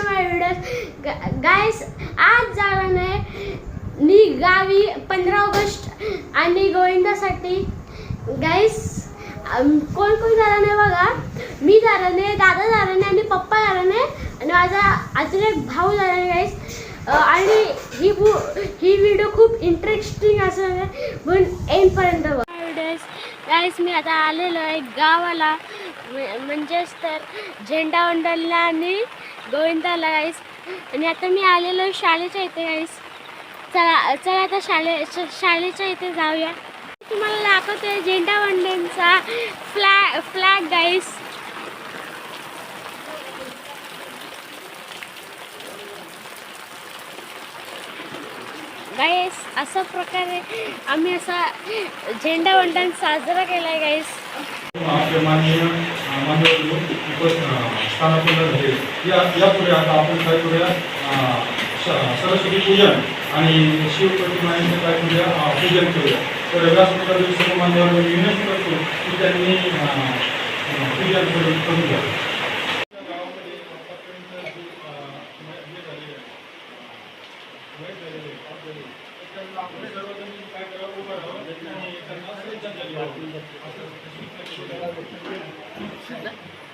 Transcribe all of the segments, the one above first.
To my video guys आज जाणार आहे मी गावी पंधरा ऑगस्ट आणि गोविंदासाठी. गाईस कोण कोण जाणार नाही बघा? मी जाणार नाही दादा जाणार नाही आणि पप्पा जाणार नाही आणि माझा अजून एक भाऊ जाणार आहे गाईस आणि ही बु ही व्हिडिओ खूप इंटरेस्टिंग असणार आहे म्हणून एंडपर्यंत बघा. गाईस मी आता आलेलो आहे गावाला. म्हणजेच तर झेंडा वंडलला आणि गोविंदाला गाईस आणि आता मी आलेलो शाळेच्या इथे गाईस चला चला आता शाळे शाळेच्या इथे जाऊया. तुम्हाला दाखवते झेंडा वंडेंचा फ्लॅ फ्लॅग गाईस असा प्रकारे आम्ही असा झेंडा वंदन साजरा केलाय गाईस सरस्वती पूजन आणि शिव शिवप्रतिमांचं काय करूया? पूजन करूया. तर व्यास सर्व मान्यवर विनंती करतो की त्यांनी पूजन करून करून द्या Thank. काय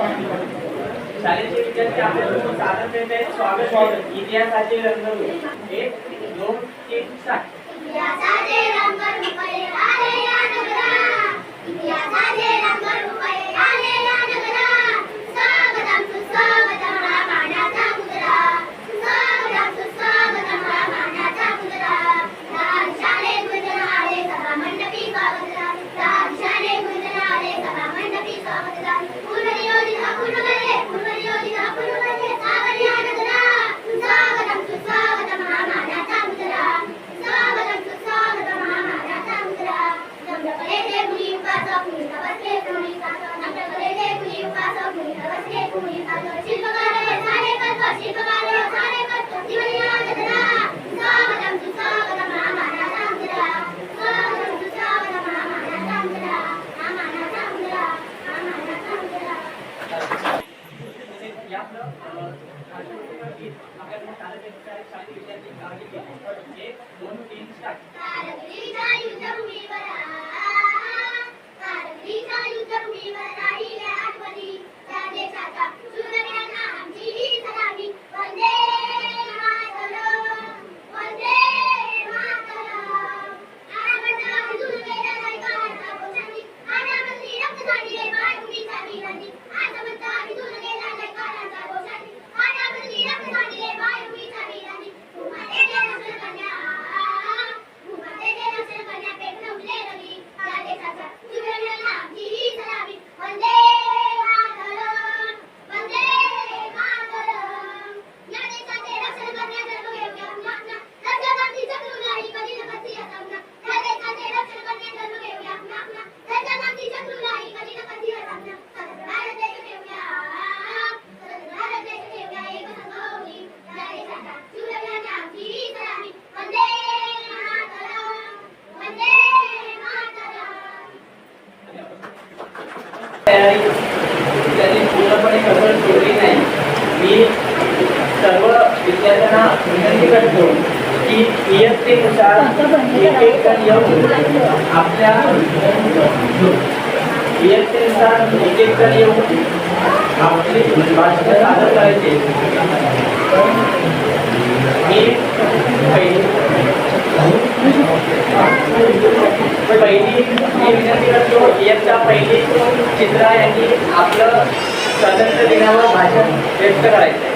शालेय विद्यार्थी आपल्याला सादर स्वागत इतिहासाचे रंगभूमी एक दोन तीन सात कारगिलीचा युद्ध भूमीवर कारगिलीचा युद्ध भूमीवर हकीकत दोन की इयत्तेनुसार एक एक आपल्या इयत्तेनुसार एक एक जण येऊन आपली भाषा सादर करायचे पहिली मी विनंती करतो इयत्ता पहिली चित्रा यांनी आपलं स्वतंत्र दिनावर भाषण व्यक्त करायचं.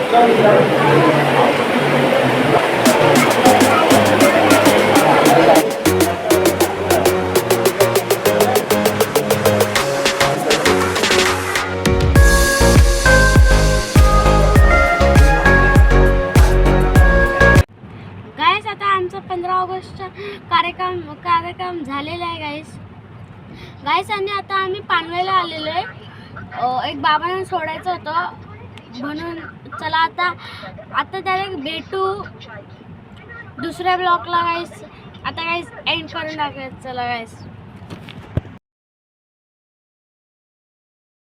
पंधरा ऑगस्टचा कार्यक्रम कार्यक्रम झालेला आहे गाईस गाईस आणि आता आम्ही पानवेला आलेलो आहे. एक बाबांना सोडायचं होतं. म्हणून चला आता आता त्याला भेटू. दुसऱ्या ब्लॉकला गाईस आता गाईस एंड करून टाकायचं चला गाईस